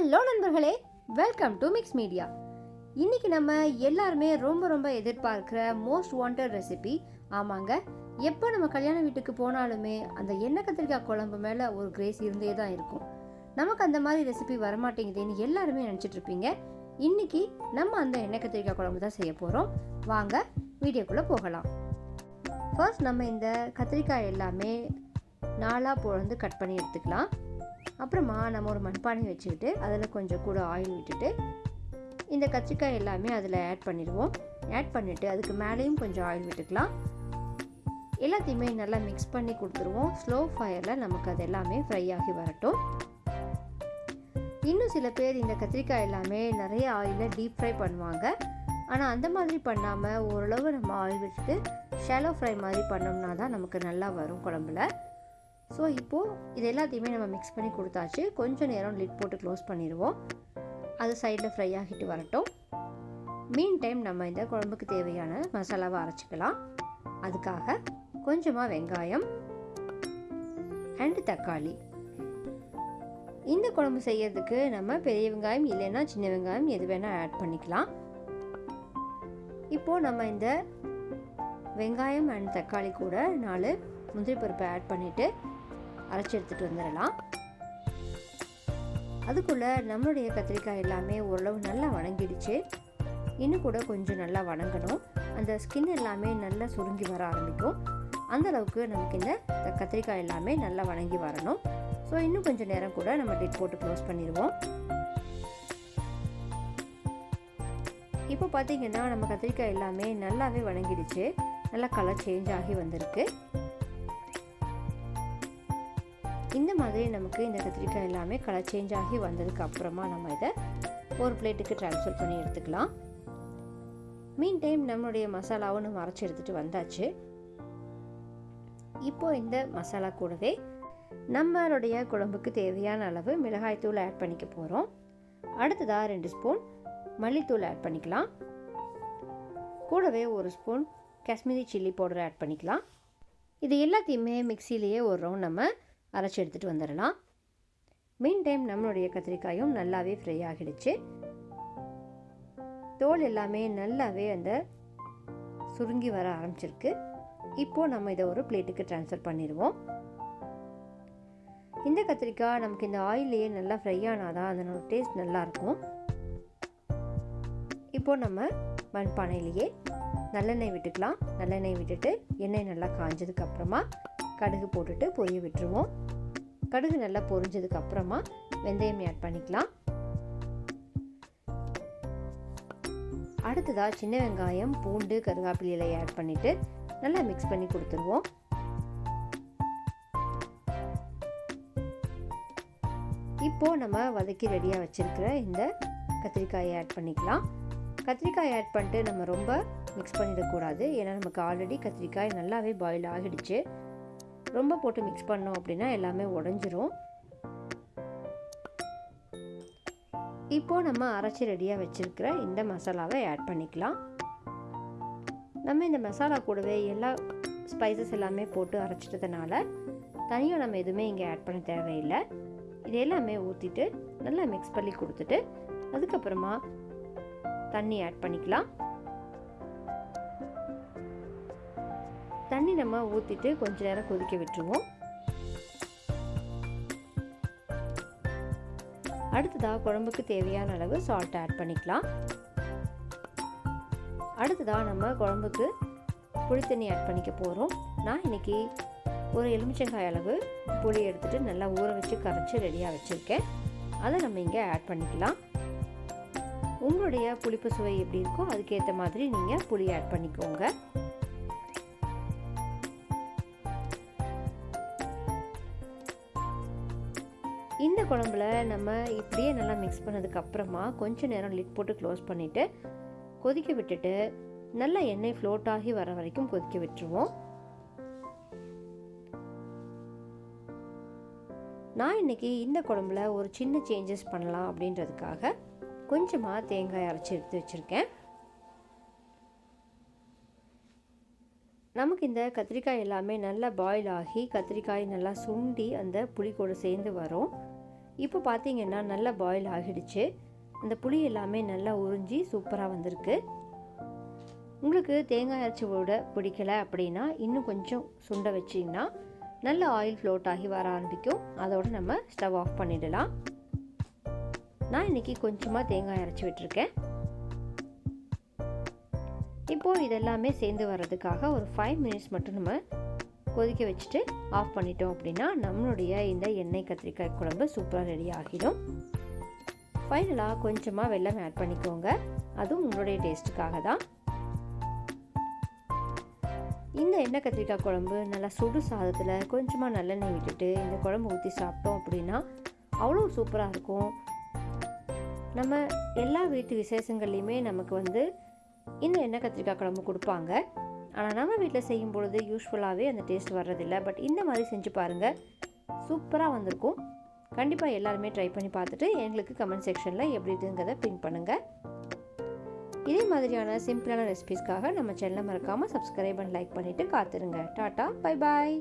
Hello நண்பர்களே welcome to mix media இன்னைக்கு நம்ம எல்லாருமே ரொம்ப ரொம்ப எதிர்பார்க்குற மோஸ்ட் வாண்டட் ரெசிபி ஆமாங்க எப்போ நம்ம கல்யாண வீட்டுக்கு போனாலுமே அந்த எண்ணெய் கத்திரிக்காய் குழம்பு மேலே ஒரு கிரேஸ் இருந்தே தான் இருக்கும். நமக்கு அந்த மாதிரி ரெசிபி வரமாட்டேங்குதுன்னு எல்லாருமே நினச்சிட்ருப்பீங்க இன்னைக்கு நம்ம அந்த எண்ணெய் கத்திரிக்காய் குழம்பு தான் செய்ய போகிறோம் வாங்க வீடியோக்குள்ளே போகலாம். ஃபர்ஸ்ட் நம்ம இந்த கத்திரிக்காய் எல்லாமே நாலாக பொழந்து கட் பண்ணி எடுத்துக்கலாம். அப்புறமா நம்ம ஒரு மண்பானை வச்சுக்கிட்டு அதில் கொஞ்சம் கூட ஆயில் விட்டுட்டு இந்த கத்திரிக்காய் எல்லாமே அதில் ஆட் பண்ணிடுவோம். ஆட் பண்ணிவிட்டு அதுக்கு மேலேயும் கொஞ்சம் ஆயில் விட்டுக்கலாம். எல்லாத்தையுமே நல்லா மிக்ஸ் பண்ணி கொடுத்துருவோம். ஸ்லோ ஃபயரில் நமக்கு அது எல்லாமே ஃப்ரை ஆகி வரட்டும். இன்னும் சில பேர் இந்த கத்திரிக்காய் எல்லாமே நிறைய ஆயிலில் டீப் ஃப்ரை பண்ணுவாங்க. ஆனால் அந்த மாதிரி பண்ணாமல் ஓரளவு நம்ம ஆயில் விட்டுட்டு ஷாலோ ஃப்ரை மாதிரி பண்ணோம்னா தான் நமக்கு நல்லா வரும் குழம்புல. ஸோ இப்போது இது எல்லாத்தையுமே நம்ம மிக்ஸ் பண்ணி கொடுத்தாச்சு. கொஞ்சம் நேரம் லிட் போட்டு க்ளோஸ் பண்ணிடுவோம். அது சைடில் ஃப்ரை ஆகிட்டு வரட்டும். மீன் டைம் நம்ம இந்த குழம்புக்கு தேவையான மசாலாவை அரைச்சிக்கலாம். அதுக்காக கொஞ்சமாக வெங்காயம் அண்டு தக்காளி. இந்த குழம்பு செய்யறதுக்கு நம்ம பெரிய வெங்காயம் இல்லைன்னா சின்ன வெங்காயம் எது வேணால் ஆட் பண்ணிக்கலாம். இப்போது நம்ம இந்த வெங்காயம் அண்ட் தக்காளி கூட நாலு முந்திரி பருப்பை ஆட் பண்ணிவிட்டு அரைச்சி எடுத்துகிட்டு வந்துடலாம். அதுக்குள்ளே நம்மளுடைய கத்திரிக்காய் எல்லாமே ஓரளவு நல்லா வணங்கிடுச்சு. இன்னும் கூட கொஞ்சம் நல்லா வணங்கணும். அந்த ஸ்கின் எல்லாமே நல்லா சுருங்கி வர ஆரம்பிக்கும். அந்த அளவுக்கு நமக்கு இந்த கத்திரிக்காய் எல்லாமே நல்லா வணங்கி வரணும். ஸோ இன்னும் கொஞ்சம் நேரம் கூட நம்ம டிட் போட்டு க்ளோஸ் பண்ணிடுவோம். இப்போ பார்த்தீங்கன்னா நம்ம கத்திரிக்காய் எல்லாமே நல்லாவே வணங்கிடுச்சு. நல்லா கலர் சேஞ்ச் ஆகி வந்திருக்கு. இந்த மாதிரி நமக்கு இந்த கத்திரிக்காய் எல்லாமே கலர் சேஞ்ச் ஆகி வந்ததுக்கு அப்புறமா நம்ம இதை ஒரு பிளேட்டுக்கு ட்ரான்ஸ்ஃபர் பண்ணி எடுத்துக்கலாம். மீன் டைம் நம்மளுடைய மசாலாவும் நம்ம அரைச்சி எடுத்துகிட்டு வந்தாச்சு. இப்போ இந்த மசாலா கூடவே நம்மளுடைய குழம்புக்கு தேவையான அளவு மிளகாய் தூள் ஆட் பண்ணிக்க போகிறோம் அடுத்ததாக ரெண்டு ஸ்பூன் மல்லித்தூள் ஆட் பண்ணிக்கலாம். கூடவே ஒரு spoon Kashmiri chilli powder add பண்ணிக்கலாம். இது எல்லாத்தையுமே மிக்சிலேயே ஒரு ரவுண்ட் நம்ம. அரைச்சி எடுத்துகிட்டு வந்துடலாம். மீன் டைம் நம்மளுடைய கத்திரிக்காயும் நல்லாவே ஃப்ரை ஆகிடுச்சு. தோல் எல்லாமே நல்லாவே அந்த சுருங்கி வர ஆரம்பிச்சிருக்கு. இப்போது நம்ம இதை ஒரு பிளேட்டுக்கு ட்ரான்ஸ்ஃபர் பண்ணிடுவோம். இந்த கத்திரிக்காய் நமக்கு இந்த ஆயிலையே நல்லா ஃப்ரை ஆனால் தான் அதனோட டேஸ்ட் நல்லாயிருக்கும். இப்போது நம்ம மண்பானையிலேயே நல்லெண்ணெய் விட்டுக்கலாம். நல்லெண்ணெய் விட்டுட்டு எண்ணெய் நல்லா காஞ்சதுக்கப்புறமா கடுகு போட்டுட்டு பொரிய விட்டுருவோம். கடுகு நல்லா பொரிஞ்சதுக்கு அப்புறமா வெந்தயம் ஆட் பண்ணிக்கலாம். அடுத்ததாக சின்ன வெங்காயம் பூண்டு கருவேப்பிலையில ஆட் பண்ணிவிட்டு நல்லா மிக்ஸ் பண்ணி கொடுத்துருவோம். இப்போது நம்ம வதக்கி ரெடியாக வச்சுருக்கிற இந்த கத்திரிக்காயை ஆட் பண்ணிக்கலாம். கத்திரிக்காய் ஆட் பண்ணிட்டு நம்ம ரொம்ப மிக்ஸ் பண்ணிடக்கூடாது. ஏன்னா நமக்கு ஆல்ரெடி கத்திரிக்காய் நல்லாவே பாயில் ஆகிடுச்சு. ரொம்ப போட்டு மிக்ஸ் பண்ணோம் அப்படின்னா எல்லாமே உடஞ்சிரும். இப்போது நம்ம அரைச்சி ரெடியாக வச்சுருக்கிற இந்த மசாலாவை ஆட் பண்ணிக்கலாம். நம்ம இந்த மசாலா கூடவே எல்லா ஸ்பைசஸ் எல்லாமே போட்டு அரைச்சிட்டதுனால தனியாக நம்ம எதுவுமே இங்கே ஆட் பண்ண தேவையில்லை. இது எல்லாமே ஊற்றிட்டு நல்லா மிக்ஸ் பண்ணி கொடுத்துட்டு அதுக்கப்புறமா தண்ணி ஆட் பண்ணிக்கலாம். தண்ணி நம்ம ஊற்றிட்டு கொஞ்ச நேரம் கொதிக்க விட்டுருவோம். அடுத்ததாக குழம்புக்கு தேவையான அளவு சால்ட் ஆட் பண்ணிக்கலாம். அடுத்ததாக நம்ம குழம்புக்கு புளித்தண்ணி ஆட் பண்ணிக்க போகிறோம் நான் இன்றைக்கி ஒரு எலுமிச்சங்காய் அளவு புளி எடுத்துகிட்டு நல்லா ஊற வச்சு கரைச்சி ரெடியாக வச்சுருக்கேன். அதை நம்ம இங்கே ஆட் பண்ணிக்கலாம். உங்களுடைய புளிப்பு சுவை எப்படி இருக்கோ அதுக்கேற்ற மாதிரி நீங்கள் புளி ஆட் பண்ணிக்கோங்க. இந்த குழம்புல நம்ம இப்படியே நல்லா மிக்ஸ் பண்ணதுக்கப்புறமா கொஞ்சம் நேரம் லிட் போட்டு க்ளோஸ் பண்ணிவிட்டு கொதிக்க விட்டுட்டு நல்லா எண்ணெய் ஃப்ளோட் ஆகி வர வரைக்கும் கொதிக்க விட்டுருவோம். நான் இன்றைக்கி இந்த குழம்புல ஒரு சின்ன சேஞ்சஸ் பண்ணலாம் அப்படின்றதுக்காக கொஞ்சமாக தேங்காய் அரைச்சி எடுத்து வச்சுருக்கேன். நமக்கு இந்த கத்திரிக்காய் எல்லாமே நல்லா பாயில் ஆகி கத்திரிக்காய் நல்லா சுண்டி அந்த புளி கூட சேர்ந்து வரும். இப்போ பார்த்தீங்கன்னா நல்லா பாயில் ஆகிடுச்சு. அந்த புளி எல்லாமே நல்லா உறிஞ்சி சூப்பராக வந்திருக்கு. உங்களுக்கு தேங்காய் அரைச்சி விட பிடிக்கல அப்படின்னா இன்னும் கொஞ்சம் சுண்ட வச்சிங்கன்னா நல்ல ஆயில் ஃப்ளோட் ஆகி வர ஆரம்பிக்கும். அதோடு நம்ம ஸ்டவ் ஆஃப் பண்ணிடலாம். நான் இன்றைக்கி கொஞ்சமாக தேங்காய் அரைச்சி விட்டுருக்கேன். இப்போது இதெல்லாமே சேர்ந்து வர்றதுக்காக ஒரு ஃபைவ் மினிட்ஸ் மட்டும் நம்ம கொதிக்க வச்சுட்டு ஆஃப் பண்ணிட்டோம் அப்படின்னா நம்மளுடைய இந்த எண்ணெய் கத்திரிக்காய் குழம்பு சூப்பராக ரெடி ஆகிடும். ஃபைனலாக கொஞ்சமாக வெள்ளம் ஆட் பண்ணிக்கோங்க. அதுவும் உங்களுடைய டேஸ்ட்டுக்காக தான் இந்த எண்ணெய் கத்திரிக்காய் குழம்பு நல்லா சுடு சாதத்தில் கொஞ்சமாக நல்லெண்ணெய் விட்டுட்டு இந்த குழம்பு ஊற்றி சாப்பிட்டோம் அப்படின்னா அவ்வளோ சூப்பராக இருக்கும். நம்ம எல்லா வீட்டு விசேஷங்கள்லையுமே நமக்கு வந்து இந்த எண்ணெய் கத்திரிக்காய் குழம்பு கொடுப்பாங்க. ஆனால் நம்ம வீட்டில் செய்யும் பொழுது யூஸ்ஃபுல்லாகவே அந்த டேஸ்ட் வர்றதில்லை. பட் இந்த மாதிரி செஞ்சு பாருங்கள் சூப்பராக வந்திருக்கும். கண்டிப்பாக எல்லாருமே ட்ரை பண்ணி பார்த்துட்டு எங்களுக்கு கமெண்ட் செக்ஷனில் எப்படி இருக்குங்கிறத பின் பண்ணுங்கள் இதே மாதிரியான சிம்பிளான ரெசிபிஸ்க்காக நம்ம சேனலை மறக்காமல் சப்ஸ்கிரைப் அண்ட் லைக் பண்ணிவிட்டு காத்துருங்க. Tata bye bye